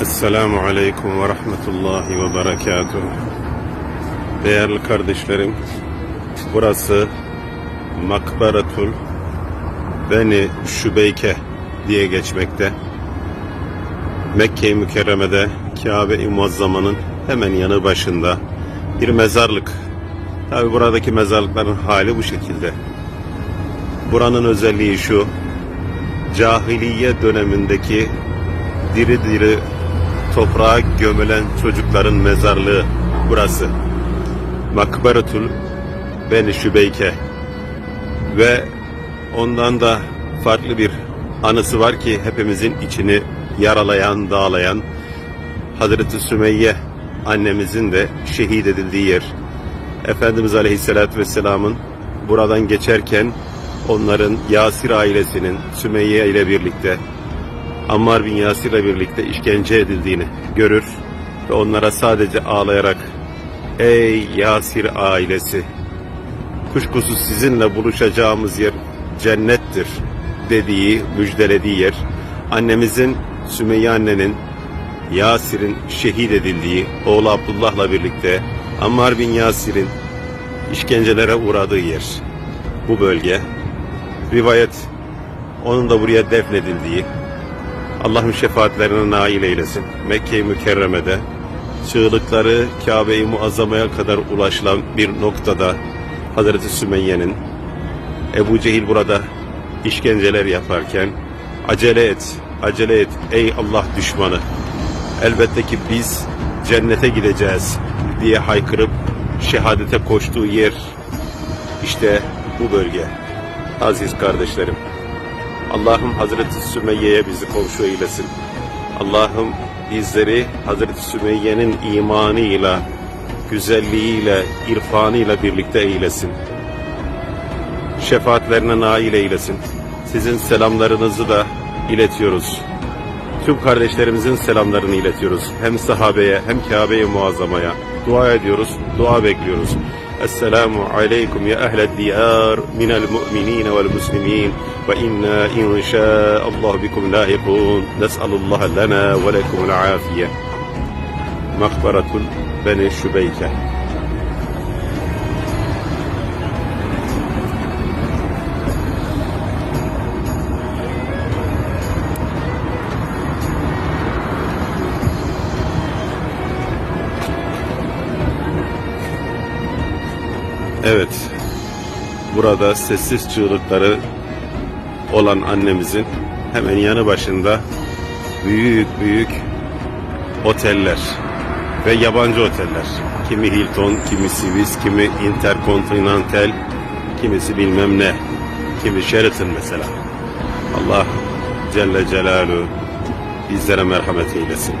Esselamu Aleyküm ve Rahmetullahi ve Berekatuhu. Değerli kardeşlerim, burası Makbaratul Beni Şübeyke diye geçmekte. Mekke-i Mükerreme'de Kabe-i Muazzama'nın hemen yanı başında bir mezarlık. Tabi buradaki mezarlıkların hali bu şekilde. Buranın özelliği şu, cahiliye dönemindeki diri diri toprağa gömülen çocukların mezarlığı burası. Makbaratul Beni Şübeyke ve ondan da farklı bir anısı var ki hepimizin içini yaralayan, dağlayan Hazreti Sümeyye annemizin de şehit edildiği yer. Efendimiz Aleyhisselatü Vesselam'ın buradan geçerken onların Yasir ailesinin Sümeyye ile birlikte Ammar bin Yasir ile birlikte işkence edildiğini görür ve onlara sadece ağlayarak Ey Yasir ailesi kuşkusuz sizinle buluşacağımız yer cennettir dediği, müjdelediği yer annemizin Sümeyye annenin Yasir'in şehit edildiği oğlu Abdullah'la birlikte Ammar bin Yasir'in işkencelere uğradığı yer. Bu bölge. Rivayet onun da buraya defnedildiği, Allah'ın şefaatlerine nail eylesin. Mekke-i Mükerreme'de çığlıkları Kabe-i Muazzama'ya kadar ulaşılan bir noktada Hazreti Sümeyye'nin Ebu Cehil burada işkenceler yaparken acele et, acele et ey Allah düşmanı. Elbette ki biz cennete gideceğiz diye haykırıp şehadete koştuğu yer işte bu bölge. Aziz kardeşlerim. Allah'ım Hazreti Sümeyye'ye bizi komşu eylesin. Allah'ım bizleri Hazreti Sümeyye'nin imanıyla, güzelliğiyle, irfanıyla birlikte eylesin. Şefaatlerine nail eylesin. Sizin selamlarınızı da iletiyoruz. Tüm kardeşlerimizin selamlarını iletiyoruz. Hem sahabeye hem Kabe-i Muazzama'ya. Dua ediyoruz, dua bekliyoruz. السلام عليكم يا أهل الديار من المؤمنين والمسلمين وإنا إن شاء الله بكم لاحقون نسأل الله لنا ولكم العافية. مقبرة بني الشبيكة Evet. Burada sessiz çığlıkları olan annemizin hemen yanı başında büyük büyük oteller ve yabancı oteller. Kimi Hilton, kimi Swiss, kimi Intercontinental, kimisi bilmem ne. Kimi Sheraton mesela. Allah Celle Celaluhu bizlere merhamet eylesin.